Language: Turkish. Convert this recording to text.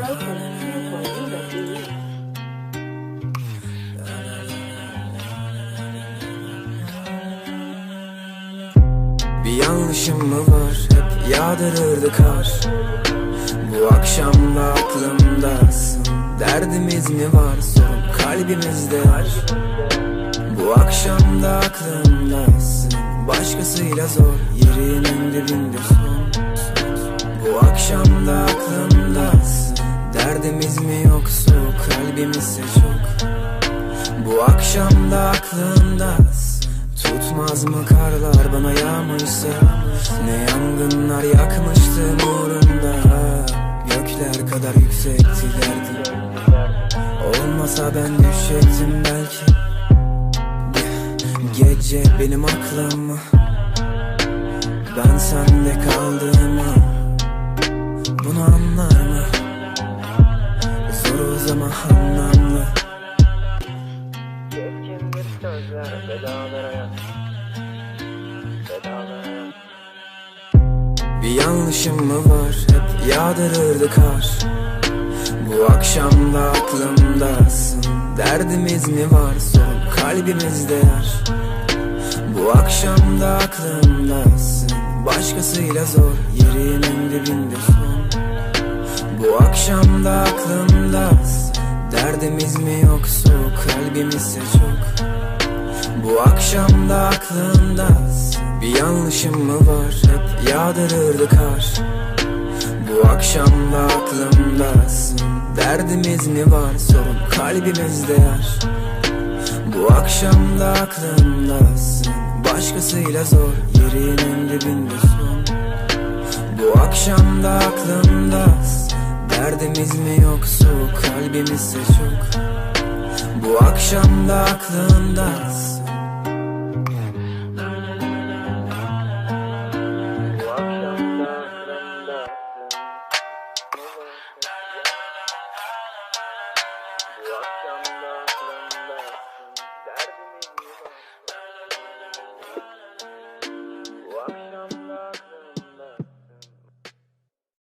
Bir yanlışım mı var? Hep yağdırırdı kar. Bu akşam da aklımdasın Derdimiz mi var? Sorun kalbimizde yar Bu akşam da aklımdasın Başkasıyla zor. Yerinin dibinde son. Bu akşam da aklımdasın Derdimiz mi yoksa kalbimizse çok? Bu akşam da aklımdasın Tutmaz mı karlar bana yağmışsa? Ne yangınlar yakmıştı uğrunda Gökler kadar yüksekti derdim. Olmasa ben düşecektim belki. Gece benim aklım Ben sende kaldığımı anlamlı Bir yanlışım mı var? Hep yağdırırdı kar. Bu akşam da aklımdasın Derdimiz mi var? Sorun kalbimizde yer Bu akşam da aklımdasın Başkasıyla zor. Yerinin dibinde son. Bu akşam da aklımdasın Derdimiz mi yoksa kalbimizse çok? Bu akşam da aklımdasın Bir yanlışım mı var? Hep yağdırırdı kar. Bu akşam da aklımdasın Derdimiz mi var? Sorun kalbimizde yar Bu akşam da aklımdasın Başkasıyla zor. Yerinin dibinde son. Bu akşam da aklımdasın irademiz mi yoksa kalbimizse çok Bu akşam da aklındasın Welcome.